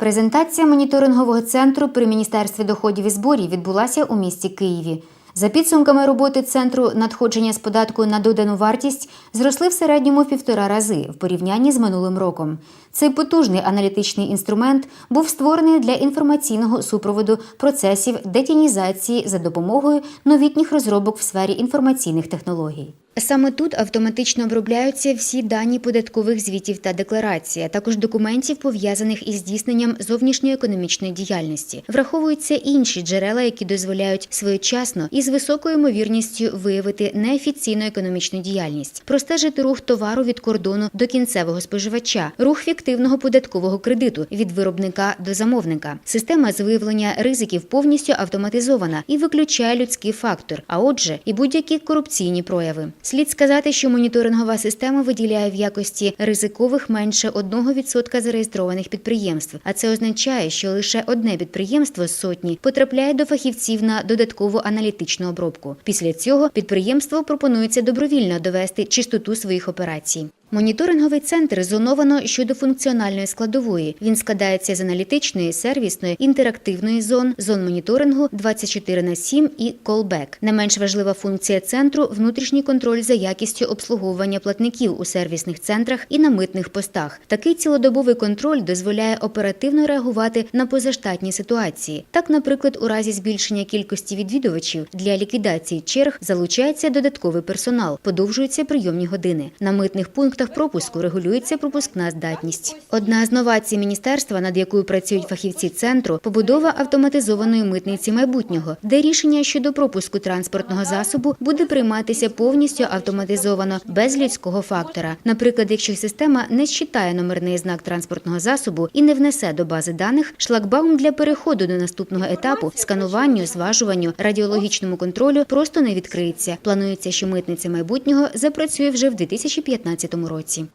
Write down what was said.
Презентація моніторингового центру при міністерстві доходів і зборів відбулася у місті Києві. За підсумками роботи центру надходження з податку на додану вартість зросли в середньому в півтора рази в порівнянні з минулим роком. Цей потужний аналітичний інструмент був створений для інформаційного супроводу процесів детінізації за допомогою новітніх розробок в сфері інформаційних технологій. Саме тут автоматично обробляються всі дані податкових звітів та декларацій, а також документів, пов'язаних із здійсненням зовнішньої економічної діяльності. Враховуються інші джерела, які дозволяють своєчасно і з високою ймовірністю виявити неофіційну економічну діяльність, простежити рух товару від кордону до кінцевого споживача, рух фіктивного податкового кредиту від виробника до замовника. Система з виявлення ризиків повністю автоматизована і виключає людський фактор, а отже, і будь-які корупційні прояви. Слід сказати, що моніторингова система виділяє в якості ризикових менше 1% зареєстрованих підприємств. А це означає, що лише одне підприємство з сотні потрапляє до фахівців на додаткову аналітичну обробку. Після цього підприємство пропонується добровільно довести чистоту своїх операцій. Моніторинговий центр зоновано щодо функціональної складової. Він складається з аналітичної, сервісної, інтерактивної зон, зон моніторингу 24 на 7 і колбек. Не менш важлива функція центру внутрішній контроль за якістю обслуговування платників у сервісних центрах і на митних постах. Такий цілодобовий контроль дозволяє оперативно реагувати на позаштатні ситуації. Так, наприклад, у разі збільшення кількості відвідувачів для ліквідації черг залучається додатковий персонал, подовжуються прийомні години. На митних пунктах пропуску регулюється пропускна здатність. Одна з новацій міністерства, над якою працюють фахівці центру, побудова автоматизованої митниці майбутнього, де рішення щодо пропуску транспортного засобу буде прийматися повністю автоматизовано без людського фактора. Наприклад, якщо система не считає номерний знак транспортного засобу і не внесе до бази даних шлагбаум для переходу до наступного етапу скануванню, зважуванню, радіологічному контролю просто не відкриється. Планується, що митниця майбутнього запрацює вже в 2015 році.